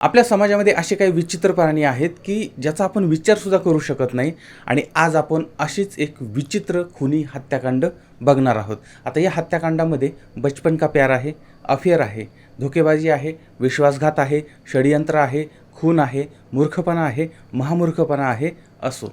आपल्या समाजामध्ये असे काही विचित्र प्राणी आहेत की ज्याचा आपण विचारसुद्धा करू शकत नाही आणि आज आपण अशीच एक विचित्र खुनी हत्याकांड बघणार आहोत. आता या हत्याकांडामध्ये बचपन का प्यार आहे? अफेअर आहे. धोकेबाजी आहे. विश्वासघात आहे. षडयंत्र आहे. खून आहे. मूर्खपणा आहे. महामूर्खपणा आहे असो.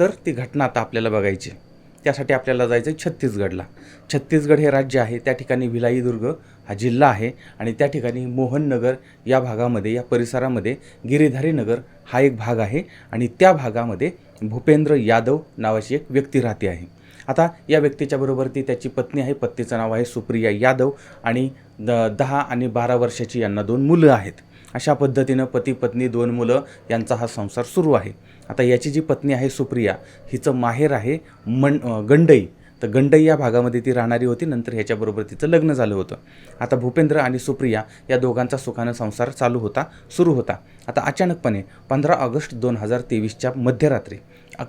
तर ती घटना आता आपल्याला बघायची आहे. त्यासाठी आपल्याला जायचं आहे छत्तीसगडला. छत्तीसगड हे राज्य आहे. त्या ठिकाणी भिलाईदुर्ग हा जिल्हा आहे आणि त्या ठिकाणी मोहननगर या भागामध्ये या परिसरामध्ये गिरीधारी नगर हा एक भाग आहे आणि त्या भागामध्ये भूपेंद्र यादव नावाची एक व्यक्ती राहते आहे. आता या व्यक्तीच्या बरोबर ती त्याची पत्नी आहे पत्नीचं नाव आहे सुप्रिया यादव आणि द दहा आणि बारा वर्षाची यांना दोन मुलं आहेत. अशा पद्धतीनं पती पत्नी दोन मुलं यांचा हा संसार सुरू आहे. आता याची जी पत्नी आहे सुप्रिया हिचं माहेर आहे मन गंडई. तर गंडई या भागामध्ये ती राहणारी होती. नंतर ह्याच्याबरोबर तिचं लग्न झालं होतं. आता भूपेंद्र आणि सुप्रिया या दोघांचा सुखानं संसार चालू होता सुरू होता. आता अचानकपणे पंधरा ऑगस्ट दोन हजार तेवीसच्या मध्यरात्री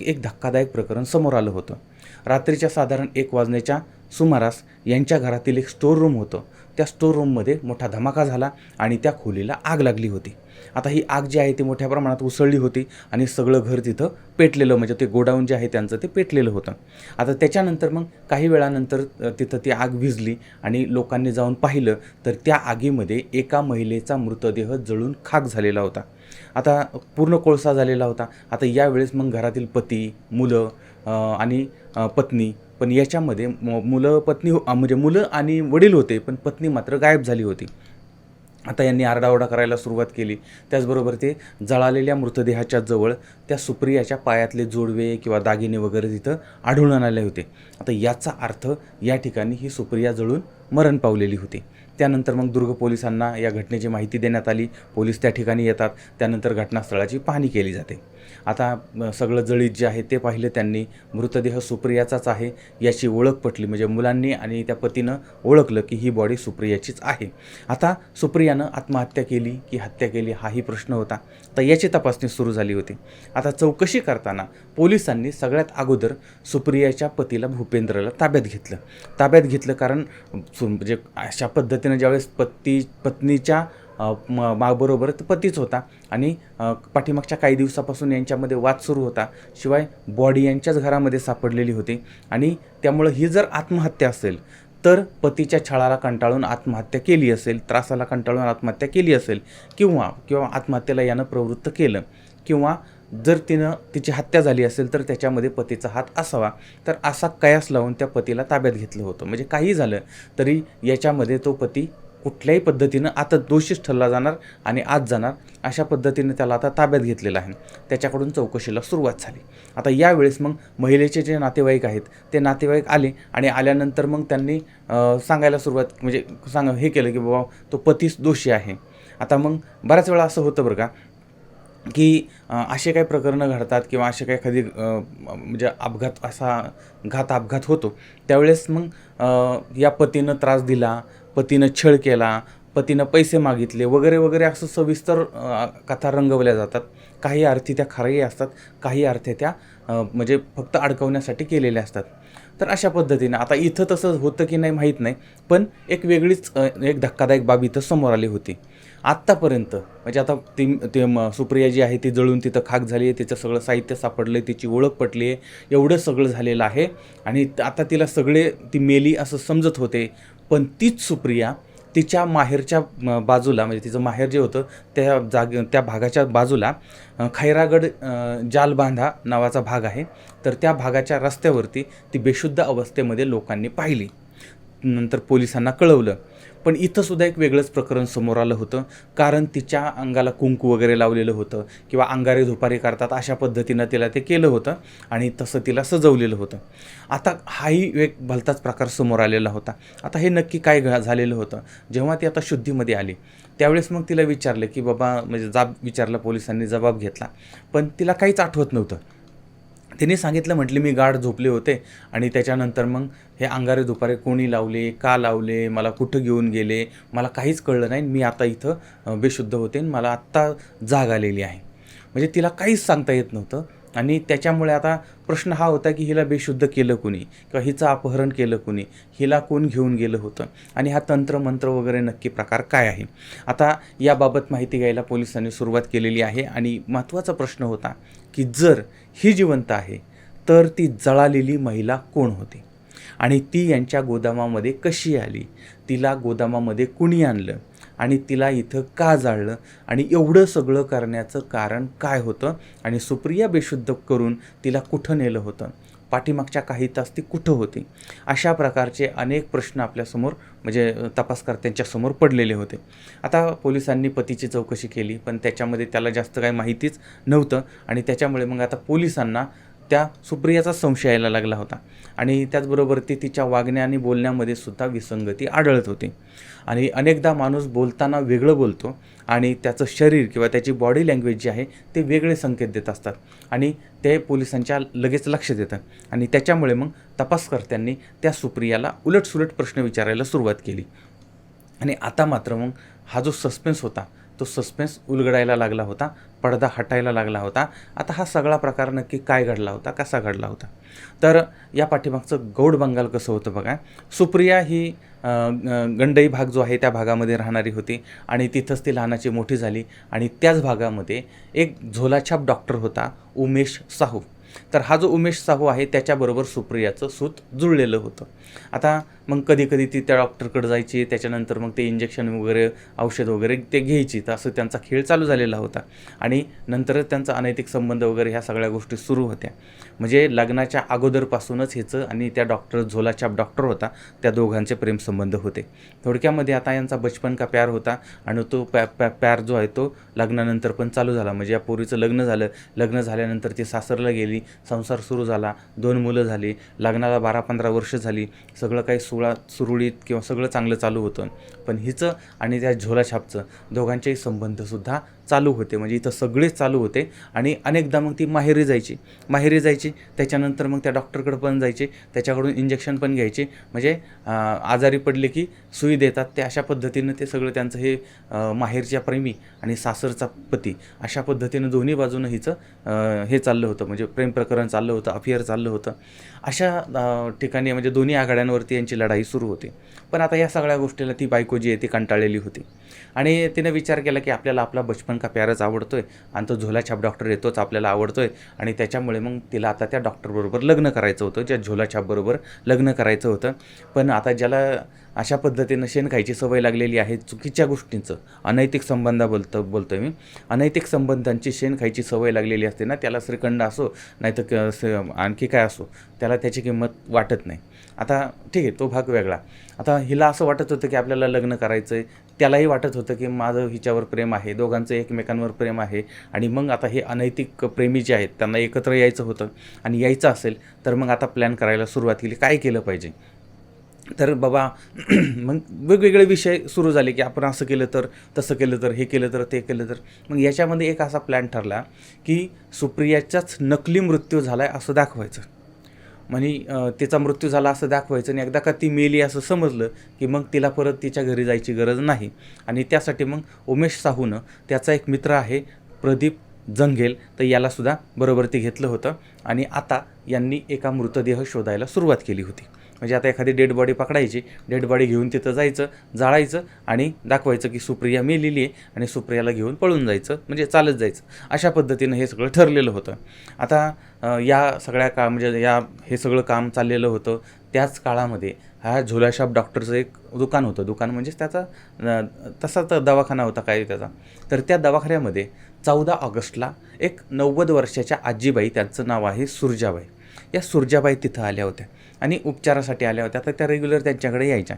एक धक्कादायक प्रकरण समोर आलं होतं. रात्रीच्या साधारण एक वाजण्याच्या सुमारास यांच्या घरातील एक स्टोर रूम होतं. त्या स्टोर रूममध्ये मोठा धमाका झाला आणि त्या खोलीला आग लागली होती. आता ही आग जी आहे ती मोठ्या प्रमाणात उसळली होती आणि सगळं घर तिथं पेटलेलं म्हणजे ते गोडाऊन जे आहे त्यांचं ते पेटलेलं होतं. आता त्याच्यानंतर मग काही वेळानंतर तिथं ती आग विझली आणि लोकांनी जाऊन पाहिलं तर त्या आगीमध्ये एका महिलेचा मृतदेह जळून खाक झालेला होता. आता पूर्ण कोळसा झालेला होता. आता यावेळेस मग घरातील पती मुलं आणि पत्नी पण याच्यामध्ये म- मुलं पत्नी हो-, म्हणजे मुलं आणि वडील होते पण पत्नी मात्र गायब झाली होती. आता यांनी आरडाओरडा करायला सुरुवात केली. त्याचबरोबर ते जळालेल्या मृतदेहाच्या जवळ त्या सुप्रियाच्या पायातले जोडवे किंवा दागिने वगैरे तिथं आढळून आले होते. आता याचा अर्थ या ठिकाणी ही सुप्रिया जळून मरण पावलेली होती. त्यानंतर मग दुर्ग पोलिसांना या घटनेची माहिती देण्यात आली. पोलीस त्या ठिकाणी येतात. त्यानंतर घटनास्थळाची पाहणी केली जाते. आता सगळं जळीत जे आहे ते पाहिलं त्यांनी. मृतदेह सुप्रियाचाच आहे याची ओळख पटली. म्हणजे मुलांनी आणि त्या पतीनं ओळखलं की ही बॉडी सुप्रियाचीच आहे. आता सुप्रियानं आत्महत्या केली की हत्या केली हाही प्रश्न होता. तर याची तपासणी सुरू झाली होती. आता चौकशी करताना पोलिसांनी सगळ्यात अगोदर सुप्रियाच्या पतीला भूपेंद्रला ताब्यात घेतलं. ताब्यात घेतलं कारण सु- म्हणजे अशा पद्धतीनं ज्यावेळेस पती पत्नीच्या माबरोबर पतीच होता. आणि पाठीमागच्या काही दिवसापासून यांच्यामध्ये वाद सुरू होता. शिवाय बॉडी यांच्याच घरामध्ये सापडलेली होती. आणि त्यामुळं ही जर आत्महत्या असेल तर पतीच्या छळाला कंटाळून आत्महत्या केली असेल त्रासाला कंटाळून आत्महत्या केली असेल किंवा किंवा आत्महत्येला यानं प्रवृत्त केलं किंवा जर तिनं तिची हत्या झाली असेल तर त्याच्यामध्ये पतीचा हात असावा. तर असा कयास लावून त्या पतीला ताब्यात घेतलं होतं. म्हणजे काही झालं तरी याच्यामध्ये तो पती कुठल्याही पद्धतीनं आता दोषीच ठरला जाणार आणि आज जाणार अशा पद्धतीने त्याला आता ताब्यात घेतलेलं आहे. त्याच्याकडून चौकशीला सुरुवात झाली. आता यावेळेस मग महिलेचे जे नातेवाईक आहेत ते नातेवाईक आले आणि आल्यानंतर मग त्यांनी सांगायला सुरुवात म्हणजे सांग हे केलं की बाबा तो पतीच दोषी आहे. आता मग बऱ्याच वेळा असं होतं बरं का की असे काही प्रकरणं घडतात किंवा असे काही कधी म्हणजे अपघात असा घात अपघात होतो. त्यावेळेस मग या पतीनं त्रास दिला पतीनं छळ केला पतीनं पैसे मागितले वगैरे वगैरे असं सविस्तर कथा रंगवल्या जातात. काही अर्थी त्या खऱ्याही असतात काही अर्थी त्या म्हणजे फक्त अडकवण्यासाठी केलेल्या असतात. तर अशा पद्धतीनं आता इथं तसं होतं की नाही माहीत नाही पण एक वेगळीच एक धक्कादायक बाब इथं समोर आली होती. आत्तापर्यंत म्हणजे आता ती ते म सुप्रिया जी आहे ती जळून तिथं खाक झाली आहे तिचं सगळं साहित्य सापडलं आहे तिची ओळख पटली आहे एवढं सगळं झालेलं आहे. आणि आता तिला सगळे ती मेली असं समजत होते. पण तीच सुप्रिया तिच्या माहेरच्या बाजूला म्हणजे तिचं माहेर जे होतं त्या जाग त्या भागाच्या बाजूला खैरागड जालबांधा नावाचा भाग आहे. तर त्या भागाच्या रस्त्यावरती ती बेशुद्ध अवस्थेमध्ये लोकांनी पाहिली. नंतर पोलिसांना कळवलं. पण इथंसुद्धा एक वेगळंच प्रकरण समोर आलं होतं. कारण तिच्या अंगाला कुंकू वगैरे लावलेलं होतं किंवा अंगारे धुपारे करतात अशा पद्धतीनं तिला ते केलं होतं आणि तसं तिला सजवलेलं होतं. आता हाही एक भलताच प्रकार समोर आलेला होता. आता हे नक्की काय घ- झालेलं होतं? जेव्हा ती आता शुद्धीमध्ये आली त्यावेळेस मग तिला विचारलं की बाबा म्हणजे जाब विचारला पोलिसांनी जबाब घेतला. पण तिला काहीच आठवत नव्हतं. तिने सांगितलं म्हटले मी गाढ झोपले होते आणि त्याच्यानंतर मग हे अंगारे दुपारे कोणी लावले का लावले मला कुठं घेऊन गेले मला काहीच कळलं नाही. मी आता इथं बेशुद्ध होते आणि मला आत्ता जाग आलेली आहे. म्हणजे तिला काहीच सांगता येत नव्हतं. आणि त्याच्यामुळे आता प्रश्न हा होता की हिला बेशुद्ध केलं कुणी? किंवा हिचं अपहरण केलं कुणी? हिला कोण घेऊन गेलं होतं? आणि हा तंत्र मंत्र वगैरे नक्की प्रकार काय आहे? आता याबाबत माहिती घ्यायला पोलिसांनी सुरुवात केलेली आहे आणि महत्त्वाचा प्रश्न होता की जर ही जिवंत आहे तर ती जळालेली महिला कोण होती? आणि ती यांच्या गोदामामध्ये कशी आली? तिला गोदामामध्ये कुणी आणलं? आणि तिला इथं का जाळलं? आणि एवढं सगळं करण्याचं कारण काय होतं? आणि सुप्रिया बेशुद्ध करून तिला कुठं नेलं होतं? पाठीमागच्या काही तास ती कुठं होती? अशा प्रकारचे अनेक प्रश्न आपल्यासमोर म्हणजे तपासकर्त्यांच्या समोर पडलेले होते. आता पोलिसांनी पतीची चौकशी केली पण त्याच्यामध्ये त्याला जास्त काही माहितीच नव्हतं. आणि त्याच्यामुळे मग आता पोलिसांना त्या सुप्रियाचा संशय यायला लागला होता. आणि त्याचबरोबर ती तिच्या वागण्या आणि बोलण्यामध्ये सुद्धा विसंगती आढळत होती. आणि अनेकदा माणूस बोलताना वेगळं बोलतो आणि त्याचं शरीर किंवा त्याची बॉडी लँग्वेज जी आहे ते वेगळे संकेत देत असतात. आणि ते पोलिसांच्या लगेच लक्ष देतं आणि त्याच्यामुळे मग तपासकर्त्यांनी त्या सुप्रियाला उलटसुलट प्रश्न विचारायला सुरुवात केली. आणि आता मात्र मग हा जो सस्पेन्स होता तो सस्पेन्स उलगडायला लागला होता पडदा हटायला लागला होता. आता हा सगळा प्रकार नक्की काय घडला होता कसा घडला होता? तर या पाठीमागचं गौड बंगाल कसं होतं बघा सुप्रिया ही गंडई भाग जो आहे त्या भागामध्ये राहणारी होती आणि तिथंच ती लहानाची मोठी झाली आणि त्याच भागामध्ये एक झोलाछाप डॉक्टर होता उमेश साहू. तर हा जो उमेश साहू आहे त्याच्याबरोबर सुप्रियाचं सूत जुळलेलं होतं. आता मग कधी कधी ती त्या डॉक्टरकडे जायची त्याच्यानंतर मग ते इंजेक्शन वगैरे औषध वगैरे ते घ्यायची. तर असं त्यांचा खेळ चालू झालेला होता. आणि नंतरच त्यांचा अनैतिक संबंध वगैरे ह्या सगळ्या गोष्टी सुरू होत्या. म्हणजे लग्नाच्या अगोदरपासूनच हिचं आणि त्या डॉक्टर झोलाछाप डॉक्टर होता त्या दोघांचे प्रेमसंबंध होते. थोडक्यामध्ये आता यांचा बचपन का प्यार होता आणि तो प्या प्या प्यार जो आहे तो लग्नानंतर पण चालू झाला. म्हणजे या पोरीचं लग्न झालं. लग्न झाल्यानंतर ती सासरला गेली संसार सुरू झाला दोन मुलं झाली लग्नाला बारा पंधरा वर्ष झाली सगळं काही सुळा सुरळीत किंवा सगळं चांगलं चालू होतं. पण हिचं आणि त्या झोलाछापचं दोघांचेही संबंधसुद्धा चालू होते. म्हणजे इथं सगळेच चालू होते आणि अनेकदा मग ती माहेरी जायची. माहेरी जायची त्याच्यानंतर मग त्या डॉक्टरकडे पण जायचे त्याच्याकडून इंजेक्शन पण घ्यायचे. म्हणजे आजारी पडले की सुई देतात ते अशा पद्धतीनं ते सगळं त्यांचं हे माहेरच्या प्रेमी आणि सासरचा पती अशा पद्धतीनं दोन्ही बाजूनं हिचं हे चाललं होतं. म्हणजे प्रेम प्रकरण चाललं होतं अफेअर चाललं होतं. अशा ठिकाणी म्हणजे दोन्ही आघाड्यांवरती यांची लढाई सुरू होती. पण आता या सगळ्या गोष्टीला ती बायको जी आहे ती कंटाळलेली होती. आणि तिने विचार केला की आपल्याला आपला बचपन का प्यारच आवडतो आहे आणि तो झोलाछाप डॉक्टर येतोच आपल्याला आवडतो आहे आणि त्याच्यामुळे मग तिला आता त्या डॉक्टरबरोबर लग्न करायचं होतं. ज्या झोलाछापबरोबर लग्न करायचं होतं. पण आता ज्याला अशा पद्धतीनं शेण खायची सवय लागलेली आहे चुकीच्या गोष्टींचं अनैतिक संबंध बोलतो बोलतो मी. अनैतिक संबंधांची शेण खायची सवय लागलेली असते ना त्याला श्रीखंड असो नाही तर आणखी काय असो त्याला त्याची किंमत वाटत नाही. आता ठीक आहे तो भाग वेगळा. आता हिला असं वाटत होतं की आपल्याला लग्न करायचं आहे त्यालाही वाटत होतं की माझं हिच्यावर प्रेम आहे दोघांचं एकमेकांवर प्रेम आहे आणि मग आता हे अनैतिक प्रेमी जे आहेत त्यांना एकत्र यायचं होतं आणि यायचं असेल तर मग आता प्लॅन करायला सुरुवात केली काय केलं पाहिजे? तर बाबा मग वेगवेगळे विषय सुरू झाले की आपण असं केलं तर तसं केलं तर हे केलं तर ते केलं तर. मग याच्यामध्ये एक असा प्लॅन ठरला की सुप्रियाचाच नकली मृत्यू झाला आहे असं दाखवायचं. म्हणे तिचा मृत्यू झाला असं दाखवायचं आणि एकदा का ती मेली असं समजलं की मग तिला परत तिच्या घरी जायची गरज नाही. आणि त्यासाठी मग उमेश साहूनं त्याचा एक मित्र आहे प्रदीप जंगेल तर यालासुद्धा बरोबर ते घेतलं होतं. आणि आता यांनी एका मृतदेह शोधायला सुरुवात केली होती. म्हणजे आता एखादी डेड बॉडी पकडायची डेड बॉडी घेऊन तिथं जायचं जाळायचं आणि दाखवायचं की सुप्रिया मेलेली आहे आणि सुप्रियाला घेऊन पळून जायचं म्हणजे चालत जायचं. अशा पद्धतीनं हे सगळं ठरलेलं होतं. आता या सगळ्या काळ म्हणजे या हे सगळं काम चाललेलं होतं. त्याच काळामध्ये हा झोलाशाप डॉक्टरचं एक दुकान होतं. दुकान म्हणजेच त्याचा तसाच तसा तर दवाखाना होता काय त्याचा. तर त्या दवाखान्यामध्ये चौदा ऑगस्टला एक नव्वद वर्षाच्या आजीबाई त्यांचं नाव आहे सुरजाबाई. या सुरजाबाई तिथं आल्या होत्या आणि उपचारासाठी आल्या होत्या. तर त्या रेग्युलर त्यांच्याकडे यायच्या.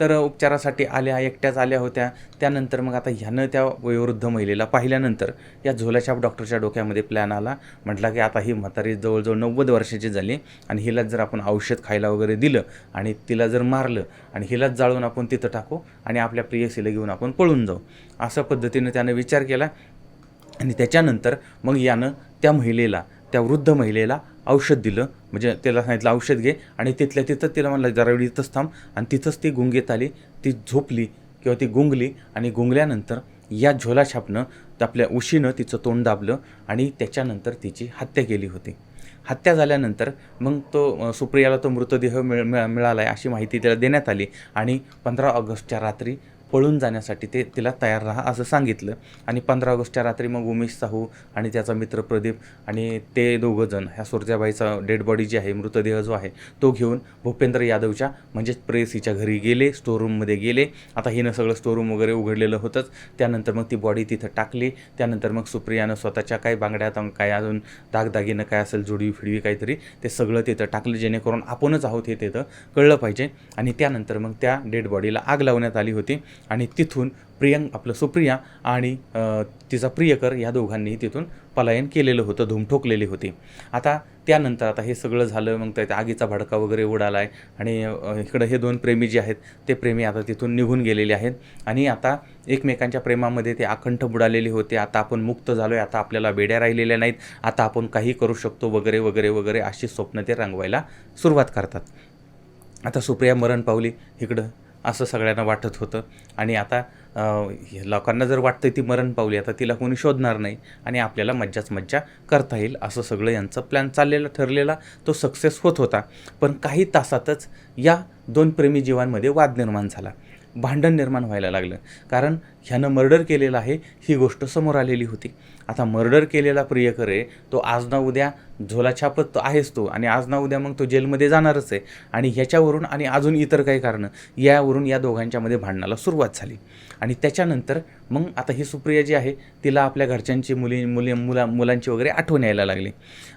तर उपचारासाठी आल्या एकट्याच आल्या होत्या. त्यानंतर मग आता ह्यानं त्या वयोवृद्ध महिलेला पाहिल्यानंतर या झोलाछाप डॉक्टरच्या डोक्यामध्ये प्लॅन आला. म्हटला की आता ही म्हातारी जवळजवळ नव्वद वर्षाची झाली आणि हिलाच जर आपण औषध खायला वगैरे दिलं आणि तिला जर मारलं आणि हिलाच जाळून आपण तिथं टाकू आणि आपल्या प्रियसीला घेऊन आपण पळून जाऊ. अशा पद्धतीनं त्यानं विचार केला आणि त्याच्यानंतर मग यानं त्या महिलेला त्या वृद्ध महिलेला औषध दिलं. म्हणजे त्याला सांगितलं औषध घे. आणि तिथल्या तिथं तिला म्हणलं जरा वेळ इथंच थांब. आणि तिथंच ती गुंगेत आली. ती झोपली किंवा ती गुंगली आणि गुंगल्यानंतर या झोला छापनं आपल्या उशीनं तिचं तोंड दाबलं आणि त्याच्यानंतर तिची हत्या केली होती. हत्या झाल्यानंतर मग तो सुप्रियाला तो मृतदेह मिळ मिळा मिळाला आहे अशी माहिती त्याला देण्यात आली आणि पंधरा ऑगस्टच्या रात्री पळून जाण्यासाठी ते तिला तयार राहा असं सांगितलं. आणि पंधरा ऑगस्टच्या रात्री मग उमेश साहू आणि त्याचा मित्र प्रदीप आणि ते दोघंजण ह्या सुरजाबाईचा डेड बॉडी जी आहे मृतदेह जो आहे तो घेऊन भूपेंद्र यादवच्या म्हणजेच प्रेयसीच्या घरी गेले स्टोरूममध्ये गेले. आता हिनं सगळं स्टोरूम वगैरे उघडलेलं होतंच. त्यानंतर मग ती बॉडी तिथं टाकली. त्यानंतर मग सुप्रियानं स्वतःच्या काय बांगड्यात काय अजून दागदागिनं काय असेल जुडवी फिडवी काहीतरी ते सगळं तिथं टाकलं. जेणेकरून आपणच आहोत हे तिथं कळलं पाहिजे. आणि त्यानंतर मग त्या डेड बॉडीला आग लावण्यात आली होती. आणि तिथून प्रियंक आपलं सुप्रिया आणि तिचा प्रियकर या दोघांनी तिथून पलायन केलेलं होतं धूम ठोकलेली होती. आता त्यानंतर आता हे सगळं झालं मग त्या आगीचा भडका वगैरे उडाला आहे आणि इकडं हे दोन प्रेमी जे आहेत ते प्रेमी आता तिथून निघून गेलेले आहेत. आणि आता एकमेकांच्या प्रेमामध्ये ते आकंठ बुडालेले होते. आता आपण मुक्त झालो आहे आता आपल्याला बेड्या राहिलेल्या नाहीत. आता आपण काही करू शकतो वगैरे वगैरे वगैरे अशी स्वप्न ते रंगवायला सुरुवात करतात. आता सुप्रिया मरण पावली इकडं. असं सगळ्यांना वाटत होतं. आणि आता लोकांना जर वाटतं ती मरण पावली आता तिला कोणी शोधणार नाही आणि आपल्याला मज्जाच मज्जा करता येईल असं सगळं यांचं प्लॅन चाललेला ठरलेला तो सक्सेस होत होता. पण काही तासातच या दोन प्रेमी जीवांमध्ये वाद निर्माण झाला. भांडण निर्माण व्हायला लागलं. कारण ह्यानं मर्डर केलेलं आहे ही गोष्ट समोर आलेली होती. आता मर्डर केलेला प्रियकर आहे तो आज ना उद्या झोलाछापत तो आहेच तो आणि आज ना उद्या मग तो जेलमध्ये जाणारच आहे. आणि ह्याच्यावरून आणि अजून इतर काही कारणं यावरून या दोघांच्यामध्ये भांडणाला सुरुवात झाली. आणि त्याच्यानंतर मग आता ही सुप्रिया जी आहे तिला आपल्या घरच्यांची मुली मुली मुला मुलांची वगैरे आठवण यायला लागली.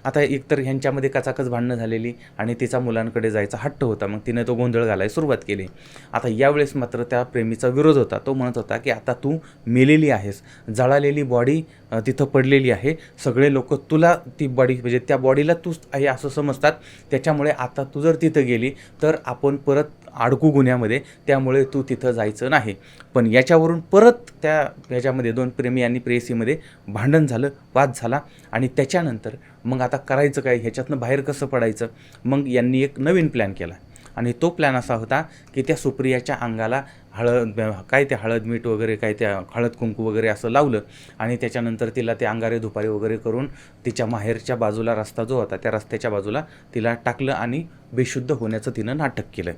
आता एकतर ह्यांच्यामध्ये कचाकच भांडणं झालेली आणि तिचा मुलांकडे जायचा हट्ट होता मग तिने तो गोंधळ घालायला सुरुवात केली. आता यावेळेस मात्र त्या प्रेमीचा विरोध होता. तो म्हणत होता की आता तू मेलेली आहेस. जळालेली बॉडी तिथं पडलेली आहे. सगळे लोक तुला ती बॉडी म्हणजे त्या बॉडीला तूच आहे असं समजतात. त्याच्यामुळे आता तू जर तिथं गेली तर आपण परत अडकू गुन्ह्यामध्ये. त्यामुळे तू तिथं जायचं नाही. पण याच्यावरून परत त्या ह्याच्यामध्ये दोन प्रेमी आणि प्रेयसीमध्ये भांडण झालं वाद झाला. आणि त्याच्यानंतर मग आता करायचं काय? ह्याच्यातनं बाहेर कसं पडायचं? मग यांनी एक नवीन प्लॅन केला. आणि तो प्लॅन असा होता की त्या सुप्रियाच्या अंगाला हळद काय ते हळद मीठ वगैरे काय त्या हळद कुंकू वगैरे असं लावलं आणि त्याच्यानंतर तिला ते अंगारे दुपारी वगैरे करून तिच्या माहेरच्या बाजूला रस्ता जो होता त्या रस्त्याच्या बाजूला तिला टाकलं आणि बेशुद्ध होण्याचं तिनं नाटक केलं.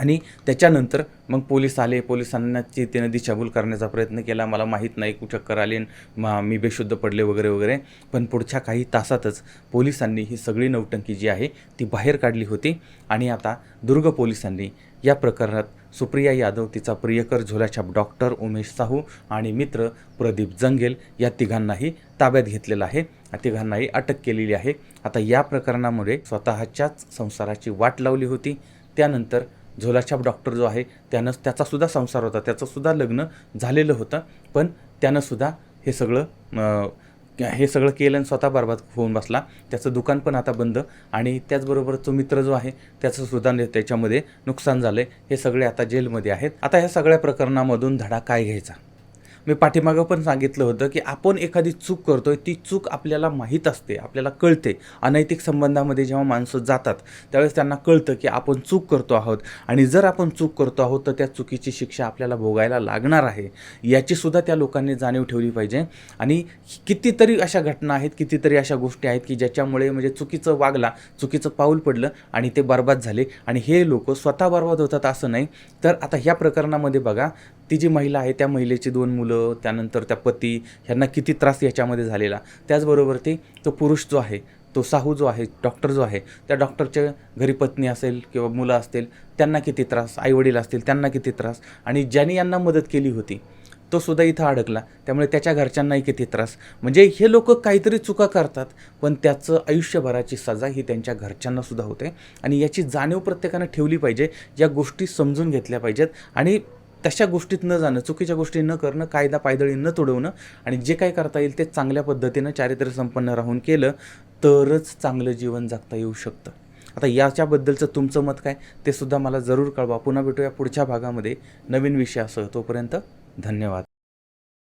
आणि त्याच्यानंतर मग पोलीस आले. पोलिसांनाची तिनं दिशाभूल करण्याचा प्रयत्न केला. मला माहीत नाही कुठं चक्कर आली मा मी बेशुद्ध पडले वगैरे वगैरे. पण पुढच्या काही तासातच पोलिसांनी ही सगळी नौटंकी जी आहे ती बाहेर काढली होती. आणि आता दुर्ग पोलिसांनी या प्रकरणात सुप्रिया यादव तिचा प्रियकर झोलाछाप डॉक्टर उमेश साहू आणि मित्र प्रदीप जंगेल या तिघांनाही ताब्यात घेतलेलं आहे. तिघांनाही अटक केलेली आहे. आता या प्रकरणामुळे स्वतःच्याच संसाराची वाट लावली होती. त्यानंतर झोलाछाप डॉक्टर जो आहे त्यानं त्याचासुद्धा संसार होता त्याचंसुद्धा लग्न झालेलं होतं पण त्यानंसुद्धा हे सगळं हे सगळं केलं आणि स्वतः बरबाद होऊन बसला. त्याचं दुकान पण आता बंद आणि त्याचबरोबर तो मित्र जो आहे त्याचंसुद्धा त्याच्यामध्ये नुकसान झालं हे सगळे आता जेलमध्ये आहेत. आता ह्या सगळ्या प्रकरणामधून धडा काय घ्यायचा? मी पाठीमागं पण सांगितलं होतं की आपण एखादी चूक करतोय ती चूक आपल्याला माहीत असते आपल्याला कळते. अनैतिक संबंधामध्ये जेव्हा माणसं जातात त्यावेळेस त्यांना कळतं की आपण चूक करतो आहोत. आणि जर आपण चूक करतो आहोत तर त्या चुकीची शिक्षा आपल्याला भोगायला लागणार आहे. याचीसुद्धा त्या लोकांनी जाणीव ठेवली पाहिजे. आणि कितीतरी अशा घटना आहेत कितीतरी अशा गोष्टी आहेत की ज्याच्यामुळे म्हणजे चुकीचं वागला चुकीचं पाऊल पडलं आणि ते बर्बाद झाले. आणि हे लोक स्वतः बर्बाद होतात असं नाही. तर आता ह्या प्रकरणामध्ये बघा ती जी महिला आहे त्या महिलेची दोन मुलं त्यानंतर त्या पती ह्यांना किती त्रास याच्यामध्ये झालेला. त्याचबरोबर ते तो पुरुष जो आहे तो साहू जो आहे डॉक्टर जो आहे त्या डॉक्टरच्या घरी पत्नी असेल किंवा मुलं असतील त्यांना किती त्रास आईवडील असतील त्यांना किती त्रास आणि ज्यांनी यांना मदत केली होती तो सुद्धा इथं अडकला. त्यामुळे त्याच्या घरच्यांनाही किती त्रास. म्हणजे हे लोक काहीतरी चुका करतात पण त्याचं आयुष्यभराची सजा ही त्यांच्या घरच्यांना सुद्धा होते आणि याची जाणीव प्रत्येकानं ठेवली पाहिजे या गोष्टी समजून घेतल्या पाहिजेत आणि तशा गोष्टीत न जाणं चुकीच्या गोष्टी न करणं कायदा पायदळी न तुडवणं आणि जे काय करता येईल ते चांगल्या पद्धतीनं चारित्र्य संपन्न राहून केलं तरच चांगलं जीवन जगता येऊ शकतं. आता याच्याबद्दलचं तुमचं मत काय? ते सुद्धा मला जरूर कळवा. पुन्हा भेटूया पुढच्या भागामध्ये. नवीन विषयासह तोपर्यंत धन्यवाद.